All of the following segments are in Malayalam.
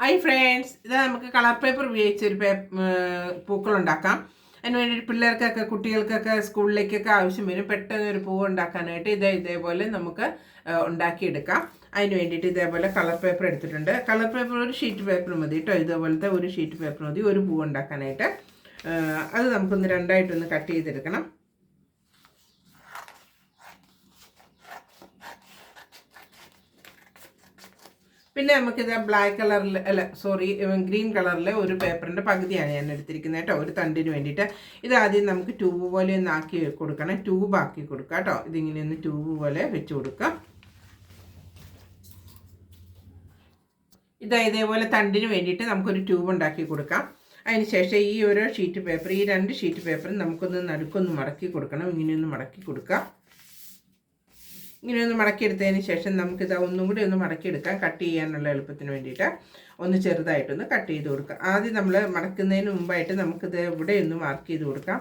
ഹായ് ഫ്രണ്ട്സ് ഇത് നമുക്ക് കളർ പേപ്പർ ഉപയോഗിച്ച് ഒരു പൂക്കൾ ഉണ്ടാക്കാം അതിന് വേണ്ടി പിള്ളേർക്കൊക്കെ കുട്ടികൾക്കൊക്കെ സ്കൂളിലേക്കൊക്കെ ആവശ്യം വരും. പെട്ടെന്ന് ഒരു പൂവ് ഉണ്ടാക്കാനായിട്ട് ഇതേ ഇതേപോലെ നമുക്ക് ഉണ്ടാക്കി ഉണ്ടാക്കിയെടുക്കാം. അതിന് വേണ്ടിയിട്ട് ഇതേപോലെ കളർ പേപ്പർ എടുത്തിട്ടുണ്ട്. കളർ പേപ്പർ ഒരു ഷീറ്റ് പേപ്പർ മതി കേട്ടോ ഇതേപോലത്തെ ഒരു ഷീറ്റ് പേപ്പർ മതി. ഒരു പൂവ് ഉണ്ടാക്കാനായിട്ട്. അത് നമുക്കൊന്ന് രണ്ടായിട്ടൊന്ന് കട്ട് ചെയ്തെടുക്കണം. പിന്നെ നമുക്കിത് ബ്ലാക്ക് കളറിൽ അല്ല സോറി ഗ്രീൻ കളറിലെ ഒരു പേപ്പറിന്റെ പകുതിയാണ് ഞാൻ എടുത്തിരിക്കുന്നത് കേട്ടോ ഒരു തണ്ടിന് വേണ്ടിയിട്ട്. ഇത് ആദ്യം നമുക്ക് ട്യൂബ് പോലെ ഒന്ന് ആക്കി കൊടുക്കണം ട്യൂബ് ആക്കി കൊടുക്കുക കേട്ടോ. ഇതിങ്ങനെ ഒന്ന് ട്യൂബ് പോലെ വെച്ച് കൊടുക്കാം. ഇത് ഇതേപോലെ തണ്ടിന് വേണ്ടിയിട്ട് നമുക്കൊരു ട്യൂബ് ഉണ്ടാക്കി കൊടുക്കാം. അതിന് ശേഷം ഈ ഓരോ ഷീറ്റ് പേപ്പർ ഈ രണ്ട് ഷീറ്റ് പേപ്പറും നമുക്കൊന്ന് നടുക്കൊന്ന് മടക്കി കൊടുക്കണം ഇങ്ങനെയൊന്ന് മടക്കി കൊടുക്കാം. ഇങ്ങനെ ഒന്ന് മടക്കിയെടുത്തതിന് ശേഷം നമുക്കിത് ഒന്നും കൂടി ഒന്ന് മടക്കിയെടുക്കാം. കട്ട് ചെയ്യാനുള്ള എളുപ്പത്തിന് വേണ്ടിയിട്ട് ഒന്ന് ചെറുതായിട്ടൊന്ന് കട്ട് ചെയ്ത് കൊടുക്കാം. ആദ്യം നമ്മൾ മടക്കുന്നതിന് മുമ്പായിട്ട് നമുക്കിത് ഇവിടെ ഒന്ന് മാർക്ക് ചെയ്ത് കൊടുക്കാം.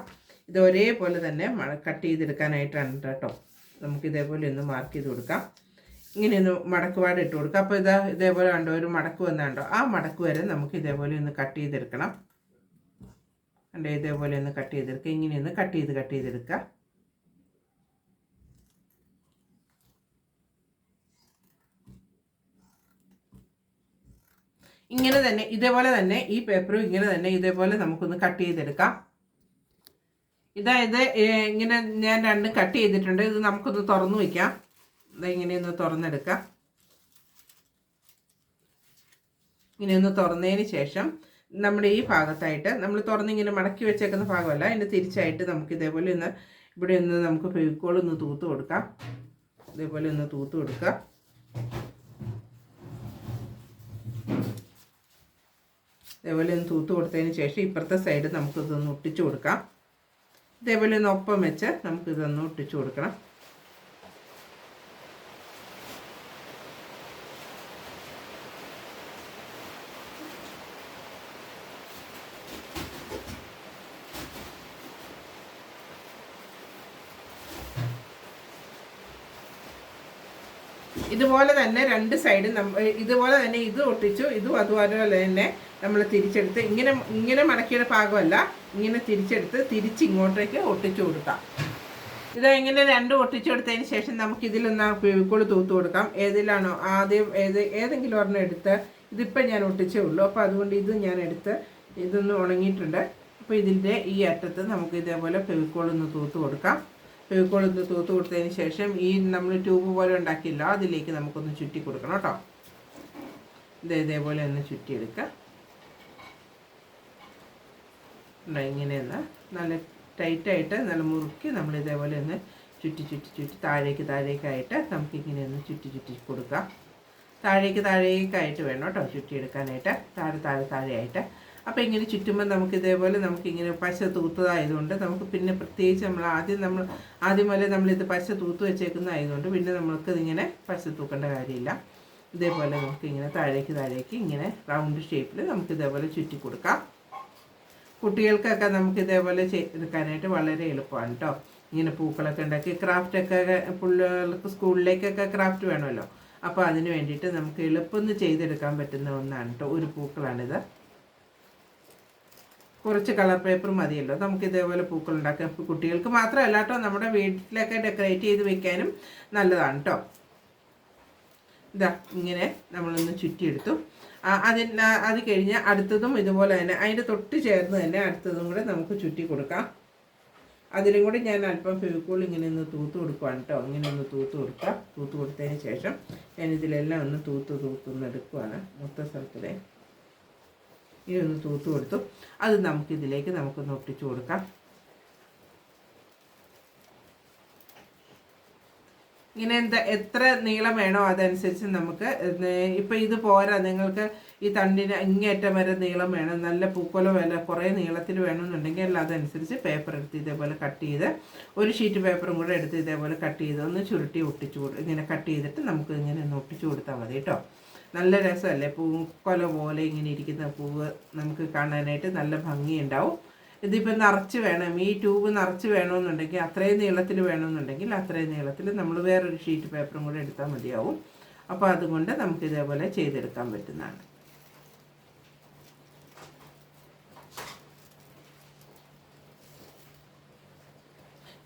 ഇത് ഒരേപോലെ തന്നെ കട്ട് ചെയ്തെടുക്കാനായിട്ടാണ് കേട്ടോ. നമുക്ക് ഇതേപോലെ ഒന്ന് മാർക്ക് ചെയ്ത് കൊടുക്കാം. ഇങ്ങനെ ഒന്ന് മടക്കുപാട് ഇട്ട് കൊടുക്കുക അപ്പോൾ ഇതാ ഇതേപോലെ കണ്ടോ ഒരു മടക്ക് വന്നാണ്ടോ ആ മടക്ക് വരെ നമുക്ക് ഇതേപോലെ ഒന്ന് കട്ട് ചെയ്തെടുക്കണം. കണ്ടോ ഇതേപോലെ ഒന്ന് കട്ട് ചെയ്തെടുക്കുക. ഇങ്ങനെയൊന്ന് കട്ട് ചെയ്ത് കട്ട് ചെയ്തെടുക്കുക. ഇങ്ങനെ തന്നെ ഇതേപോലെ തന്നെ ഈ പേപ്പറും ഇങ്ങനെ തന്നെ ഇതേപോലെ നമുക്കൊന്ന് കട്ട് ചെയ്തെടുക്കാം. ഇതായത് ഇങ്ങനെ ഞാൻ രണ്ടും കട്ട് ചെയ്തിട്ടുണ്ട്. ഇത് നമുക്കൊന്ന് തുറന്നു വയ്ക്കാം ഇതാ ഇങ്ങനെ ഒന്ന് തുറന്നെടുക്കാം. ഇങ്ങനെയൊന്ന് തുറന്നതിന് ശേഷം നമ്മുടെ ഈ ഭാഗത്തായിട്ട് നമ്മൾ തുറന്നിങ്ങനെ മടക്കി വെച്ചേക്കുന്ന ഭാഗമല്ല. അതിന്റെ തിരിച്ചായിട്ട് നമുക്ക് ഇതേപോലെ ഒന്ന് ഇവിടെ ഒന്ന് നമുക്ക് ഫെവിക്കോൾ ഒന്ന് തൂത്ത് കൊടുക്കാം. ഇതേപോലെ ഒന്ന് തൂത്ത് കൊടുക്കാം. ഇതേപോലെ ഒന്ന് തൂത്ത് കൊടുത്തതിന് ശേഷം ഇപ്പുറത്തെ സൈഡ് നമുക്കിതൊന്ന് ഒട്ടിച്ചു കൊടുക്കാം. ഇതേപോലെ ഒന്ന് ഒപ്പം വെച്ച് നമുക്കിതൊന്ന് ഒട്ടിച്ചു കൊടുക്കണം. ഇതുപോലെ തന്നെ രണ്ട് സൈഡും നമ്മൾ ഇതുപോലെ തന്നെ ഇത് ഒട്ടിച്ചു ഇതും അതുപോലെ തന്നെ നമ്മൾ തിരിച്ചെടുത്ത് ഇങ്ങനെ ഇങ്ങനെ മടക്കിയുടെ ഭാഗമല്ല ഇങ്ങനെ തിരിച്ചെടുത്ത് തിരിച്ച് ഇങ്ങോട്ടേക്ക് ഒട്ടിച്ചു കൊടുക്കാം. ഇത് ഇങ്ങനെ രണ്ടും ഒട്ടിച്ചു കൊടുത്തതിന് ശേഷം നമുക്ക് ഇതിലൊന്ന് ഫെവിക്കോൾ തൂത്ത് കൊടുക്കാം. ഏതിലാണോ ആദ്യം ഏത് ഏതെങ്കിലും ഒരെണ്ണം എടുത്ത് ഇതിപ്പം ഞാൻ ഒട്ടിച്ചേ ഉള്ളൂ. അപ്പോൾ അതുകൊണ്ട് ഇത് ഞാൻ എടുത്ത് ഇതൊന്ന് ഉണങ്ങിയിട്ടുണ്ട്. അപ്പോൾ ഇതിന്റെ ഈ അറ്റത്ത് നമുക്ക് ഇതേപോലെ ഫെവിക്കോൾ ഒന്ന് തൂത്ത് കൊടുക്കാം. ഫെവിക്കോൾ ഒന്ന് തൂത്ത് കൊടുത്തതിന് ശേഷം ഈ നമ്മൾ ട്യൂബ് പോലെ ഉണ്ടാക്കിയില്ല അതിലേക്ക് നമുക്കൊന്ന് ചുറ്റി കൊടുക്കണം കേട്ടോ. ഇത് ഇതേപോലെ ഒന്ന് ചുറ്റിയെടുക്കുക ഉണ്ടോ ഇങ്ങനെ ഒന്ന് നല്ല ടൈറ്റായിട്ട് നല്ല മുറുക്കി നമ്മൾ ഇതേപോലെ ഒന്ന് ചുറ്റി ചുറ്റി ചുറ്റി താഴേക്ക് താഴേക്കായിട്ട് നമുക്കിങ്ങനെ ഒന്ന് ചുറ്റി ചുറ്റി കൊടുക്കാം. താഴേക്ക് താഴേക്കായിട്ട് വേണം കേട്ടോ ചുറ്റിയെടുക്കാനായിട്ട്. താഴെ താഴെ താഴെയായിട്ട്. അപ്പോൾ ഇങ്ങനെ ചുറ്റുമ്പോൾ നമുക്ക് ഇതേപോലെ നമുക്ക് ഇങ്ങനെ പശ തൂത്തതായതുകൊണ്ട് നമുക്ക് പിന്നെ പ്രത്യേകിച്ച് നമ്മൾ ആദ്യം നമ്മൾ ആദ്യം വരെ നമ്മളിത് പശ തൂത്ത് വെച്ചേക്കുന്നതായതുകൊണ്ട് പിന്നെ നമ്മൾക്ക് ഇതിങ്ങനെ പശ തൂക്കേണ്ട കാര്യമില്ല. ഇതേപോലെ നമുക്ക് ഇങ്ങനെ താഴേക്ക് താഴേക്ക് ഇങ്ങനെ റൗണ്ട് ഷേപ്പിൽ നമുക്ക് ഇതേപോലെ ചുറ്റി കൊടുക്കാം. കുട്ടികൾക്കൊക്കെ നമുക്ക് ഇതേപോലെ ചെയ്തെടുക്കാനായിട്ട് വളരെ എളുപ്പമാണ് കേട്ടോ ഇങ്ങനെ പൂക്കളൊക്കെ ഉണ്ടാക്കി ക്രാഫ്റ്റൊക്കെ പിള്ളേർക്ക് സ്കൂളിലേക്കൊക്കെ ക്രാഫ്റ്റ് വേണമല്ലോ. അപ്പോൾ അതിന് വേണ്ടിയിട്ട് നമുക്ക് എളുപ്പമൊന്ന് ചെയ്തെടുക്കാൻ പറ്റുന്ന ഒന്നാണ് കേട്ടോ ഒരു പൂക്കളാണിത്. കുറച്ച് കളർ പേപ്പർ മതിയല്ലോ. നമുക്ക് ഇതേപോലെ പൂക്കൾ ഉണ്ടാക്കാം. കുട്ടികൾക്ക് മാത്രമല്ല കേട്ടോ നമ്മുടെ വീട്ടിലൊക്കെ ഡെക്കറേറ്റ് ചെയ്ത് വെക്കാനും നല്ലതാണ് കേട്ടോ ഇതാ ഇങ്ങനെ നമ്മളൊന്ന് ചുറ്റിയെടുത്തു. ആ, അതിന് അത് കഴിഞ്ഞ് അടുത്തതും ഇതുപോലെ തന്നെ അതിന്റെ തൊട്ട് ചേർന്ന് തന്നെ അടുത്തതും കൂടെ നമുക്ക് ചുറ്റി കൊടുക്കാം. അതിലും കൂടി ഞാൻ അല്പം ഫെവിക്കോൾ ഇങ്ങനെ ഒന്ന് തൂത്ത് കൊടുക്കുവാണ് കേട്ടോ. ഇങ്ങനെ ഒന്ന് തൂത്ത് കൊടുക്കാം. തൂത്ത് കൊടുത്തതിന് ശേഷം ഞാൻ ഇതിലെല്ലാം ഒന്ന് തൂത്ത് തൂത്തുനിന്ന് എടുക്കുവാണ്. മൊത്ത സ്ഥലത്തിലെ. ഇനി ഒന്ന് തൂത്ത് കൊടുത്തു. അത് നമുക്കിതിലേക്ക് നമുക്കൊന്ന് ഒട്ടിച്ചു കൊടുക്കാം. ഇങ്ങനെ എന്താ എത്ര നീളം വേണോ അതനുസരിച്ച് നമുക്ക് ഇപ്പം ഇത് പോരാ നിങ്ങൾക്ക് ഈ തണ്ടിന് ഇങ്ങേറ്റം വരെ നീളം വേണം നല്ല പൂക്കോലോ വില കുറേ നീളത്തിൽ വേണമെന്നുണ്ടെങ്കിൽ എല്ലാം അതനുസരിച്ച് പേപ്പർ എടുത്ത് ഇതേപോലെ കട്ട് ചെയ്ത് ഒരു ഷീറ്റ് പേപ്പറും കൂടെ എടുത്ത് ഇതേപോലെ കട്ട് ചെയ്ത് ഒന്ന് ചുരുട്ടി ഒട്ടിച്ചു കൊടു ഇങ്ങനെ കട്ട് ചെയ്തിട്ട് നമുക്ക് ഇങ്ങനെ ഒന്ന് ഒട്ടിച്ചു കൊടുത്താൽ മതി കേട്ടോ. നല്ല രസമല്ലേ? പൂക്കൊല പോലെ ഇങ്ങനെ ഇരിക്കുന്ന പൂവ് നമുക്ക് കാണാനായിട്ട് നല്ല ഭംഗിയുണ്ടാവും. ഇതിപ്പോൾ നിറച്ച് വേണം. ഈ ട്യൂബ് നിറച്ച് വേണമെന്നുണ്ടെങ്കിൽ അത്രയും നീളത്തിൽ വേണമെന്നുണ്ടെങ്കിൽ അത്രയും നീളത്തിൽ നമ്മൾ വേറൊരു ഷീറ്റ് പേപ്പറും കൂടെ എടുത്താൽ മതിയാവും. അപ്പോൾ അതുകൊണ്ട് നമുക്ക് ഇതേപോലെ ചെയ്തെടുക്കാൻ പറ്റുന്നതാണ്.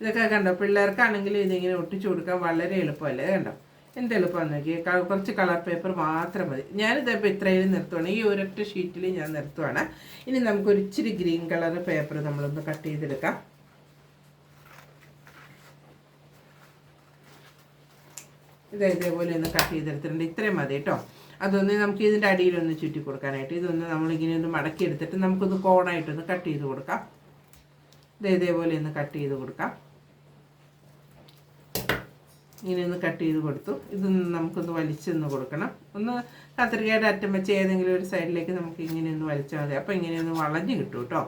ഇതൊക്കെ കണ്ടോ? പിള്ളേർക്കാണെങ്കിലും ഇതിങ്ങനെ ഒട്ടിച്ചു കൊടുക്കാൻ വളരെ എളുപ്പമല്ലേ? കണ്ടോ? എന്ത് എളുപ്പമാണെന്ന് നോക്കി കുറച്ച് കളർ പേപ്പർ മാത്രം മതി. ഞാനിതിപ്പോൾ ഇത്രയും നിർത്തുവാണ്. ഈ ഒരൊറ്റ ഷീറ്റിൽ ഞാൻ നിർത്തുവാണ്. ഇനി നമുക്ക് ഒരിച്ചിരി ഗ്രീൻ കളർ പേപ്പർ നമ്മളൊന്ന് കട്ട് ചെയ്തെടുക്കാം. ഇതേ ഇതേപോലെ ഒന്ന് കട്ട് ചെയ്തെടുത്തിട്ടുണ്ട്. ഇത്രയും മതി കേട്ടോ. അതൊന്ന് നമുക്ക് ഇതിന്റെ അടിയിലൊന്ന് ചുറ്റി കൊടുക്കാനായിട്ട്. ഇതൊന്ന് നമ്മളിങ്ങനെ ഒന്ന് മടക്കി എടുത്തിട്ട് നമുക്കൊന്ന് കോണായിട്ടൊന്ന് കട്ട് ചെയ്ത് കൊടുക്കാം. ഇത് ഇതേപോലെ ഒന്ന് കട്ട് ചെയ്ത് കൊടുക്കാം. ഇങ്ങനെ ഒന്ന് കട്ട് ചെയ്ത് കൊടുത്തു. ഇത് നമുക്കൊന്ന് വലിച്ചൊന്ന് കൊടുക്കണം. ഒന്ന് കത്രികയുടെ അറ്റം വെച്ച് ഏതെങ്കിലും ഒരു സൈഡിലേക്ക് നമുക്ക് ഇങ്ങനെ ഒന്ന് വലിച്ചാൽ മതി. അപ്പോൾ ഇങ്ങനെ ഒന്ന് വളഞ്ഞ് കിട്ടും കേട്ടോ.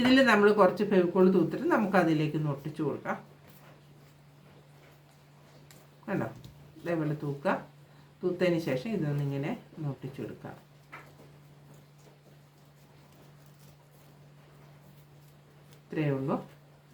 ഇതിൽ നമ്മൾ കുറച്ച് ഫെവിക്കോൾ തൂത്തിട്ട് നമുക്ക് അതിലേക്ക് ഒന്ന് ഒട്ടിച്ചു കൊടുക്കാം. കണ്ടോ? ഇതേപോലെ തൂക്കുക. തൂത്തതിന് ശേഷം ഇതൊന്ന് ഇങ്ങനെ ഒന്ന് ഒട്ടിച്ചു കൊടുക്കാം. ഇത്രയേ ഉള്ളൂ.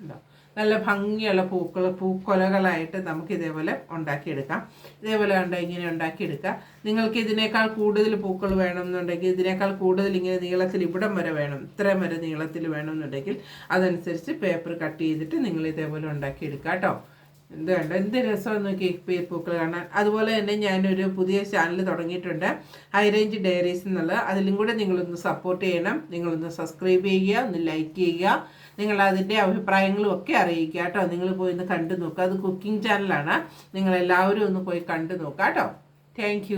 ഉണ്ടോ നല്ല ഭംഗിയുള്ള പൂക്കൾ പൂക്കൊലകളായിട്ട് നമുക്ക് ഇതേപോലെ ഉണ്ടാക്കിയെടുക്കാം. ഇതേപോലെ കണ്ട ഇങ്ങനെ ഉണ്ടാക്കിയെടുക്കാം നിങ്ങൾക്ക് ഇതിനേക്കാൾ കൂടുതൽ പൂക്കൾ വേണമെന്നുണ്ടെങ്കിൽ ഇതിനേക്കാൾ കൂടുതൽ ഇങ്ങനെ നീളത്തിൽ ഇവിടം വരെ വേണം ഇത്രയും വരെ നീളത്തിൽ വേണമെന്നുണ്ടെങ്കിൽ അതനുസരിച്ച് പേപ്പർ കട്ട് ചെയ്തിട്ട് നിങ്ങൾ ഇതേപോലെ ഉണ്ടാക്കിയെടുക്കാം കേട്ടോ. എന്ത് കണ്ട എന്ത് രസമാണ് നോക്കി ഈ പൂക്കൾ കാണാൻ? അതുപോലെ തന്നെ ഞാനൊരു പുതിയ ചാനൽ തുടങ്ങിയിട്ടുണ്ട്. ഹൈ റേഞ്ച് ഡയറീസ് എന്നുള്ളത് അതിലും കൂടെ നിങ്ങളൊന്ന് സപ്പോർട്ട് ചെയ്യണം. നിങ്ങളൊന്ന് സബ്സ്ക്രൈബ് ചെയ്യുക ഒന്ന് ലൈക്ക് ചെയ്യുക. നിങ്ങൾ അതിന്റെ അഭിപ്രായങ്ങളും ഒക്കെ അറിയിക്കുക കേട്ടോ. നിങ്ങൾ പോയി ഒന്ന് കണ്ടു നോക്കുക അത് കുക്കിംഗ് ചാനലാണ് നിങ്ങളെല്ലാവരും ഒന്ന് പോയി കണ്ടു നോക്കുക കേട്ടോ. താങ്ക്